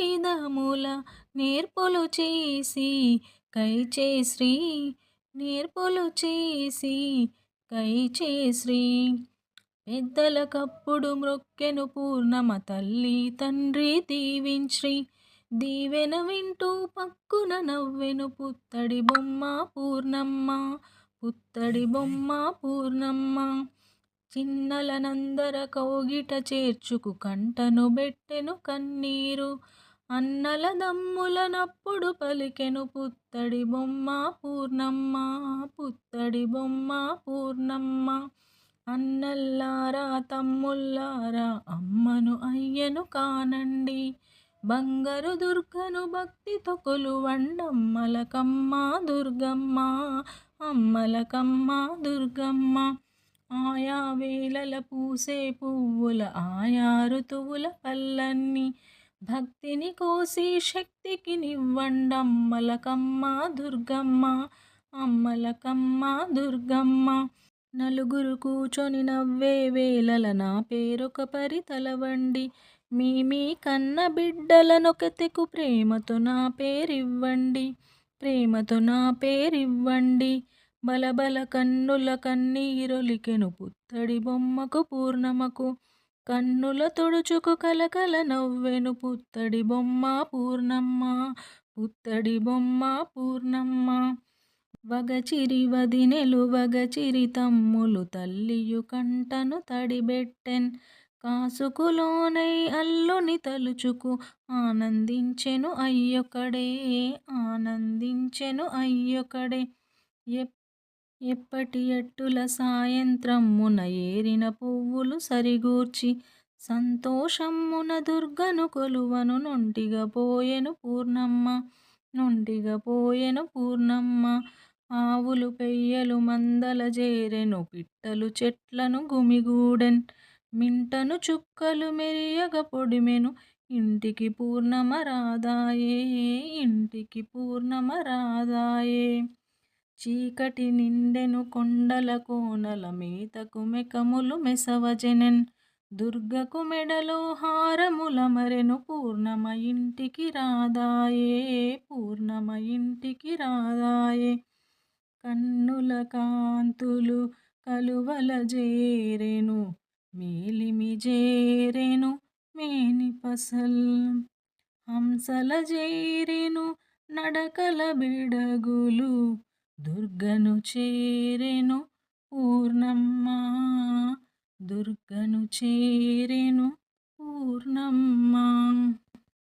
విధముల నేర్పులు చేసి కైచే శ్రీ నేర్పులు చేసి కైచే శ్రీ పెద్దలకప్పుడు మ్రొక్కెను పూర్ణమ తల్లి తండ్రి దీవింశ్రీ దీవెన వింటూ పక్కున నవ్వెను పుత్తడి బొమ్మ పూర్ణమ్మ పుత్తడి బొమ్మ పూర్ణమ్మ. చిన్నలనందర కౌగిట చేర్చుకు కంటను బెట్టెను కన్నీరు అన్నల దమ్ములనప్పుడు పలికెను పుత్తడి బొమ్మ పూర్ణమ్మ పుత్తడి బొమ్మ పూర్ణమ్మ. అన్నల్లారా తమ్ముల్లారా అమ్మను అయ్యను కానండి. బంగారు దుర్గను భక్తి తొకులు వండమ్మలకమ్మ దుర్గమ్మ అమ్మలకమ్మ దుర్గమ్మ. ఆయా వేళల పూసే పువ్వుల ఆయా ఋతువుల పల్లన్నీ భక్తిని కోసి శక్తికి నివ్వండమ్మలకమ్మ దుర్గమ్మ అమ్మలకమ్మ దుర్గమ్మ. నలుగురు కూర్చొని నవ్వే వేళల నా పేరొక పరి తలవండి. మీ మీ కన్న బిడ్డలనొకతెకు ప్రేమతో నా పేరివ్వండి. ప్రేమతో నా పేరివ్వండి. బలబల కన్నుల కన్నీరొలికెను పుత్తడి బొమ్మకు పూర్ణమకు. కన్నుల తొడుచుకు కలకల నవ్వెను పుత్తడి బొమ్మ పూర్ణమ్మ పుత్తడి బొమ్మ పూర్ణమ్మ. వగచిరి వదినెలు వగచిరి తమ్ములు తల్లియు కంటను తడిబెట్టెన్. కాసుకులోనై అల్లుని తలుచుకు ఆనందించెను అయ్యొకడే ఆనందించెను అయ్యొకడే. ఎప్పటి ఎట్టుల సాయంత్రమున ఏరిన పువ్వులు సరిగూర్చి సంతోషమ్మున దుర్గను కొలువను నొంటిగా పోయెను పూర్ణమ్మ నొంటిగా పోయెను పూర్ణమ్మ. ఆవులు పెయ్యలు మందల జేరెను పిట్టలు చెట్లను గుమిగూడెన్. మింటను చుక్కలు మెరియగ పొడిమెను ఇంటికి పూర్ణమ రాదాయే ఇంటికి పూర్ణమ రాదాయే చీకటి నిండెను కొండల కోనల మేతకు మెకములు మెసవజెనెన్. దుర్గకు మెడలో హారముల మరెను పూర్ణమ ఇంటికి రాదాయే పూర్ణమ ఇంటికి రాదాయే. కన్నుల కాంతులు కలువల జేరెను మేలిమి జేరెను మేని పసల్. హంసల జేరెను నడకల బిడగులు దుర్గను చేరెను పూర్ణమ్మ. దుర్గను చేరెను పూర్ణమ్మ.